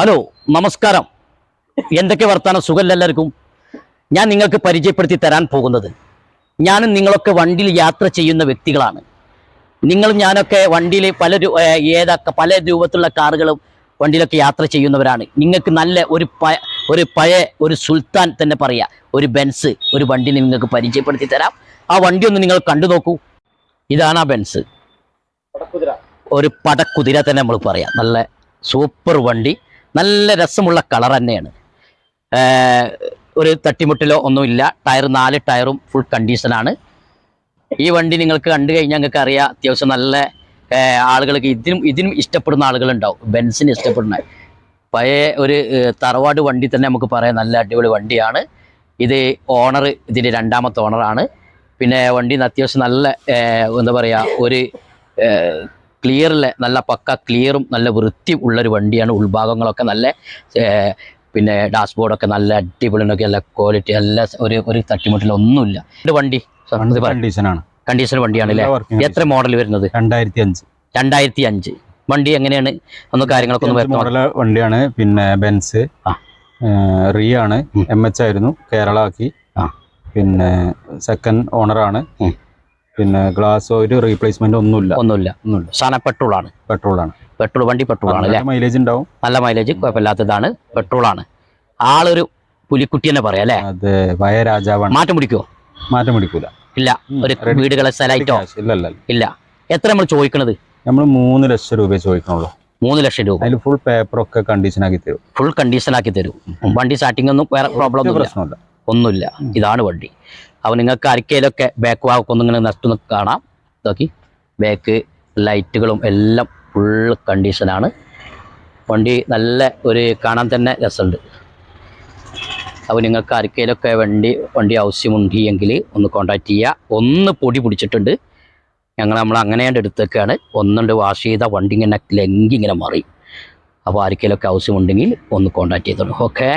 Hello നമസ്കാരം. എന്തൊക്കെ വർത്താനം? സുഖമല്ല എല്ലാവർക്കും? ഞാൻ നിങ്ങൾക്ക് പരിചയപ്പെടുത്തി തരാൻ പോകുന്നത്. ഞാനും നിങ്ങളൊക്കെ വണ്ടിയിൽ യാത്ര ചെയ്യുന്ന വ്യക്തികളാണ്. നിങ്ങൾ ഞാനൊക്കെ വണ്ടിയിൽ പല ഏതൊക്കെ പല രൂപത്തിലുള്ള കാറുകളും വണ്ടിയിലൊക്കെ യാത്ര ചെയ്യുന്നവരാണ്. നിങ്ങൾക്ക് നല്ല ഒരു പ ഒരു പഴയ ഒരു സുൽത്താൻ തന്നെ പറയാം. ഒരു ബെൻസ് ഒരു വണ്ടി നിങ്ങൾക്ക് പരിചയപ്പെടുത്തി തരാം. ആ വണ്ടി ഒന്ന് നിങ്ങൾ കണ്ടു നോക്കൂ. ഇതാണ് ആ ബെൻസ്. ഒരു പടക്കുതിര തന്നെ നമ്മൾ പറയാം. നല്ല സൂപ്പർ വണ്ടി. നല്ല രസമുള്ള കളർ തന്നെയാണ്. ഒരു തട്ടിമുട്ടിലോ ഒന്നുമില്ല. ടയർ നാല് ടയറും ഫുൾ കണ്ടീഷനാണ് ഈ വണ്ടി നിങ്ങൾക്ക് കണ്ടു കഴിഞ്ഞാൽ നിങ്ങൾക്ക് അറിയാം അത്യാവശ്യം നല്ല ആളുകൾക്ക് ഇതിനും ഇതിനും ഇഷ്ടപ്പെടുന്ന ആളുകളുണ്ടാവും. ബെൻസിന് ഇഷ്ടപ്പെടുന്ന പഴയ ഒരു തറവാട് വണ്ടി തന്നെ നമുക്ക് പറയാം. നല്ല അടിപൊളി വണ്ടിയാണ്. ഇത് ഓണർ ഇതിന്റെ രണ്ടാമത്തെ ഓണറാണ് പിന്നെ വണ്ടി അത്യാവശ്യം നല്ല എന്താ പറയുക ഒരു ക്ലിയറിലെ നല്ല പക്ക ക്ലിയറും നല്ല വൃത്തി ഉള്ളൊരു വണ്ടിയാണ്. ഉൾഭാഗങ്ങളൊക്കെ നല്ല പിന്നെ പിന്നെ ഡാഷ്ബോർഡൊക്കെ നല്ല അടിപൊളിയൊക്കെ നല്ല ക്വാളിറ്റി നല്ല ഒരു ഒരു തട്ടിമുട്ടിലൊന്നുമില്ല ഇത് വണ്ടി കണ്ടീഷനാണ് കണ്ടീഷൻ വണ്ടിയാണ് അല്ലേ? എത്ര മോഡൽ വരുന്നത്? രണ്ടായിരത്തി അഞ്ച് രണ്ടായിരത്തി അഞ്ച് വണ്ടി എങ്ങനെയാണ്? ഒന്ന് കാര്യങ്ങളൊക്കെ ഒന്ന് മോഡൽ വണ്ടിയാണ് പിന്നെ ബെൻസ് ആ. റീ ആണ്. എം എച്ച് ആയിരുന്നു കേരള ആക്കി. പിന്നെ സെക്കൻഡ് ഓണറാണ്. പിന്നെ ഗ്ലാസ് ഒരു റീപ്ലേസ്മെന്റ് ഒന്നുമില്ല. ഒന്നുമില്ല. ഒന്നുമില്ല. സാധനം പെട്രോൾ ആണ് പെട്രോൾ ആണ് പെട്രോൾ വണ്ടി പെട്രോൾ ആണ് അല്ലേ? മൈലേജ് ഉണ്ടാവും. നല്ല മൈലേജ് കുഴപ്പമില്ലാത്തതാണ്. പെട്രോൾ ആണ് ആളൊരു പുലിക്കുട്ടി തന്നെ പറയാം അല്ലേ? അതെ വയരാജാവാണ്. മാറ്റം പിടിക്കുമോ മാറ്റം പിടിക്കൂല. ഇല്ല. ഒരു. വീടുകളെ സ്ഥലമായിട്ടോ ഇല്ല ഇല്ല ഇല്ല. എത്ര നമ്മൾ ചോദിക്കണത്? നമ്മൾ മൂന്ന് ലക്ഷം രൂപ ചോദിക്കണുള്ളൂ. മൂന്ന് ലക്ഷം രൂപ. അതിൽ ഫുൾ പേപ്പർ ഒക്കെ കണ്ടീഷൻ ആക്കി തരും. ഫുൾ കണ്ടീഷൻ ആക്കി തരും. വണ്ടി സ്റ്റാർട്ടിംഗ് ഒന്നും വേറെ പ്രോബ്ലം ഒന്നും ഇല്ല പ്രശ്നമില്ല. ഒന്നുമില്ല. ഇതാണ് വണ്ടി. അപ്പോൾ നിങ്ങൾക്ക് അരക്കയിലൊക്കെ ബാക്ക് ഭാഗമൊക്കെ ഇങ്ങനെ നഷ്ടം കാണാം. നോക്കി. ബാക്ക് ലൈറ്റുകളും എല്ലാം ഫുൾ കണ്ടീഷനാണ് വണ്ടി നല്ല ഒരു കാണാൻ തന്നെ രസമുണ്ട്. അപ്പോൾ നിങ്ങൾക്ക് അരക്കയിലൊക്കെ വണ്ടി വണ്ടി ആവശ്യമുണ്ട് എങ്കിൽ ഒന്ന് കോൺടാക്റ്റ് ചെയ്യുക ഒന്ന് പൊടി പിടിച്ചിട്ടുണ്ട്. ഞങ്ങൾ നമ്മൾ അങ്ങനെയാണ്ട് എടുത്തേക്കാണ്. ഒന്നുണ്ട് വാഷ് ചെയ്ത വണ്ടി ഇങ്ങനെ ലെങ്കി ഇങ്ങനെ മാറി. അപ്പോൾ ആർക്കെങ്കിലുമൊക്കെ ആവശ്യമുണ്ടെങ്കിൽ ഒന്ന് കോൺടാക്ട് ചെയ്തോളൂ. ഓക്കെ